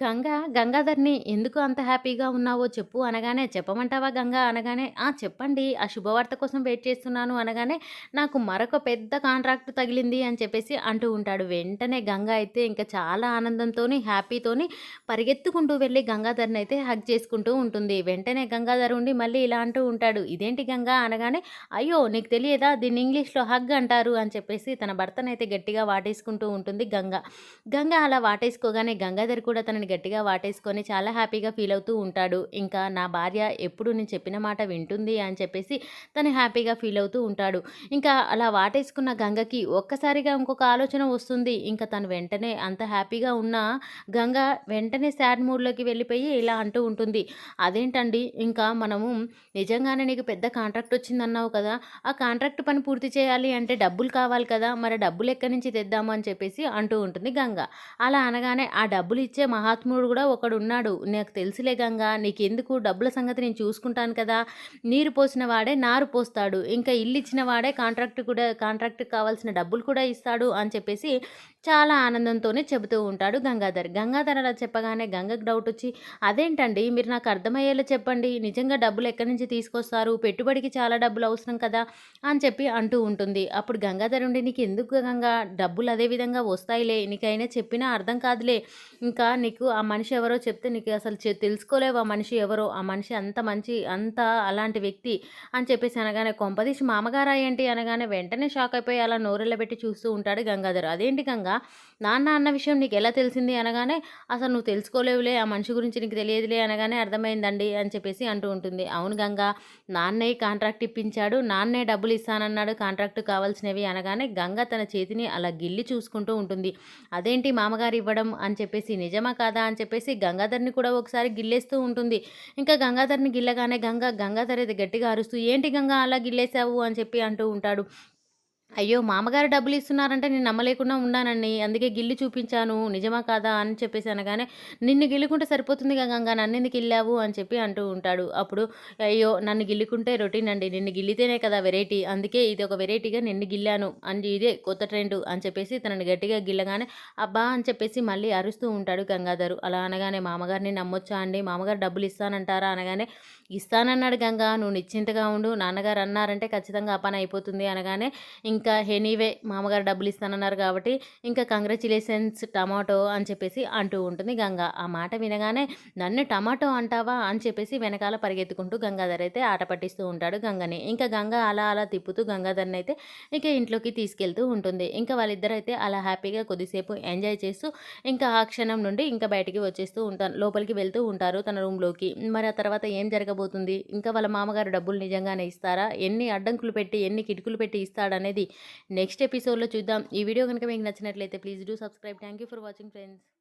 గంగ గంగాధర్‌ని ఎందుకు అంత హ్యాపీగా ఉన్నావో చెప్పు అనగానే, చెప్పమంటావా గంగా అనగానే, ఆ! చెప్పండి. ఆ శుభవార్త కోసం వెయిట్ చేస్తున్నాను అనగానే, నాకు మరొక పెద్ద కాంట్రాక్ట్ తగిలింది అని చెప్పేసి అంటూ ఉంటాడు. వెంటనే గంగ అయితే ఇంకా చాలా ఆనందంతో హ్యాపీతోని పరిగెత్తుకుంటూ వెళ్ళి గంగాధర్‌ని అయితే హగ్ చేసుకుంటూ ఉంటుంది. వెంటనే గంగాధర్ ఉండి మళ్ళీ ఇలా అంటూ ఉంటాడు. ఇదేంటి గంగా అనగానే, అయ్యో! నీకు తెలియదా దీన్ని ఇంగ్లీష్‌లో హగ్ అంటారు అని చెప్పేసి తన భర్తనైతే గట్టిగా వాటేసుకుంటూ ఉంటుంది గంగ. గంగ అలా వాటేసుకోగానే గంగాధర్ కూడా తన తనని గట్టిగా వాటేసుకొని చాలా హ్యాపీగా ఫీల్ అవుతూ ఉంటాడు. ఇంకా నా భార్య ఎప్పుడు నేను చెప్పిన మాట వింటుంది అని చెప్పేసి తను హ్యాపీగా ఫీల్ అవుతూ ఉంటాడు. ఇంకా అలా వాటేసుకున్న గంగకి ఒక్కసారిగా ఇంకొక ఆలోచన వస్తుంది. ఇంకా తను వెంటనే అంత హ్యాపీగా ఉన్న గంగ వెంటనే శాడ్ మూడ్‌లోకి వెళ్ళిపోయి ఇలా అంటూ ఉంటుంది. అదేంటండి ఇంకా మనము నిజంగానే నీకు పెద్ద కాంట్రాక్ట్ వచ్చిందన్నావు కదా! ఆ కాంట్రాక్ట్ పని పూర్తి చేయాలి అంటే డబ్బులు కావాలి కదా! మరి డబ్బులు ఎక్కడి నుంచి తెద్దాము అని చెప్పేసి అంటూ ఉంటుంది గంగ. అలా అనగానే ఆ డబ్బులు ఇచ్చే మహా మహాత్ముడు కూడా ఒకడున్నాడు. నాకు తెలుసులే గంగా నీకెందుకు డబ్బుల సంగతి నేను చూసుకుంటాను కదా! నీరు పోసిన వాడే నారు పోస్తాడు. ఇంకా ఇల్లు ఇచ్చిన వాడే కాంట్రాక్ట్ కూడా కాంట్రాక్ట్‌కి కావాల్సిన డబ్బులు కూడా ఇస్తాడు అని చెప్పేసి చాలా ఆనందంతోనే చెబుతూ ఉంటాడు గంగాధర్. గంగాధర్ అలా చెప్పగానే గంగకు డౌట్ వచ్చి అదేంటండి మీరు నాకు అర్థమయ్యేలా చెప్పండి. నిజంగా డబ్బులు ఎక్కడి నుంచి తీసుకొస్తారు? పెట్టుబడికి చాలా డబ్బులు అవసరం కదా! అని చెప్పి అంటూ ఉంటుంది. అప్పుడు గంగాధర్ ఉండి నీకు ఎందుకు గంగా డబ్బులు అదే విధంగా వస్తాయిలే. నీకైనా చెప్పినా అర్థం కాదులే. ఇంకా నీకు ఆ మనిషి ఎవరో చెప్తే నీకు అసలు తెలుసుకోలేవు ఆ మనిషి ఎవరో. ఆ మనిషి అంత మంచి అంత అలాంటి వ్యక్తి అని చెప్పేసి అనగానే కొంపదీసి మామగారా ఏంటి అనగానే వెంటనే షాక్ అయిపోయి అలా నోరెళ్ళబెట్టి చూస్తూ ఉంటాడు గంగాధర్. అదేంటి గంగా నాన్న అన్న విషయం నీకు ఎలా తెలిసింది అనగానే అసలు నువ్వు తెలుసుకోలేవులే ఆ మనిషి గురించి నీకు తెలియదులే అనగానే అర్థమైందండి అని చెప్పేసి అంటూ ఉంటుంది. అవును గంగా నాన్నే కాంట్రాక్ట్ ఇప్పించాడు. నాన్నే డబ్బులు ఇస్తానన్నాడు కాంట్రాక్ట్ కావాల్సినవి అనగానే గంగ తన చేతిని అలా గిల్లి చూసుకుంటూ ఉంటుంది. అదేంటి మామగారు ఇవ్వడం అని చెప్పేసి నిజమా కాదా అని చెప్పేసి గంగాధర్ని కూడా ఒకసారి గిల్లేస్తూ ఉంటుంది. ఇంకా గంగాధర్ని గిల్లగానే గంగ గంగాధర్ అయితే గట్టిగా అరుస్తూ ఏంటి గంగా అలా గిల్లేసావు అని చెప్పి అంటూ ఉంటాడు. అయ్యో! మామగారు డబ్బులు ఇస్తున్నారంటే నేను నమ్మలేకుండా ఉన్నానండి. అందుకే గిల్లి చూపించాను. నిజమా కాదా అని చెప్పేసి అనగానే, నిన్ను గిల్లుకుంటే సరిపోతుంది గంగా నన్నెందుకు గిల్లావు అని చెప్పి అంటూ ఉంటాడు. అప్పుడు అయ్యో! నన్ను గిల్లుకుంటే రొటీన్ అండి. నిన్ను గిల్లితేనే కదా వెరైటీ. అందుకే ఇది ఒక వెరైటీగా నిన్ను గిల్లాను. అని ఇదే కొత్త ట్రెండు అని చెప్పేసి తనని గట్టిగా గిల్లగానే అబ్బా! అని చెప్పేసి మళ్ళీ అరుస్తూ ఉంటాడు గంగాధరు. అలా అనగానే మామగారిని నమ్మొచ్చా అండి? మామగారు డబ్బులు ఇస్తానంటారా? అనగానే ఇస్తానన్నాడు గంగా. నువ్వు నిశ్చింతగా ఉండు. నాన్నగారు అన్నారంటే ఖచ్చితంగా ఆ పని అయిపోతుంది అనగానే ఇంకా ఇంకా ఎనీవే మామగారు డబ్బులు ఇస్తానన్నారు కాబట్టి ఇంకా కంగ్రాచులేషన్స్ టమాటో అని చెప్పేసి అంటూ ఉంటుంది గంగ. ఆ మాట వినగానే నన్ను టమాటో అంటావా అని చెప్పేసి వెనకాల పరిగెత్తుకుంటూ గంగాధర్ అయితే ఆట పట్టిస్తూ ఉంటాడు గంగని. ఇంకా గంగ అలా అలా తిప్పుతూ గంగాధర్ని అయితే ఇంకా ఇంట్లోకి తీసుకెళ్తూ ఉంటుంది. ఇంకా వాళ్ళిద్దరైతే అలా హ్యాపీగా కొద్దిసేపు ఎంజాయ్ చేస్తూ ఇంకా ఆ క్షణం నుండి ఇంకా బయటికి వచ్చేస్తూ ఉంటారు. లోపలికి వెళ్తూ ఉంటారు తన రూమ్‌లోకి. మరి ఆ తర్వాత ఏం జరగబోతుంది? ఇంకా వాళ్ళ మామగారు డబ్బులు నిజంగానే ఇస్తారా? ఎన్ని అడ్డంకులు పెట్టి, ఎన్ని కిటుకులు పెట్టి ఇస్తాడనేది నెక్స్ట్ ఎపిసోడ్లో చూద్దాం. ఈ వీడియో కనుక మీకు నచ్చినట్లయితే please do subscribe. Thank you for watching friends.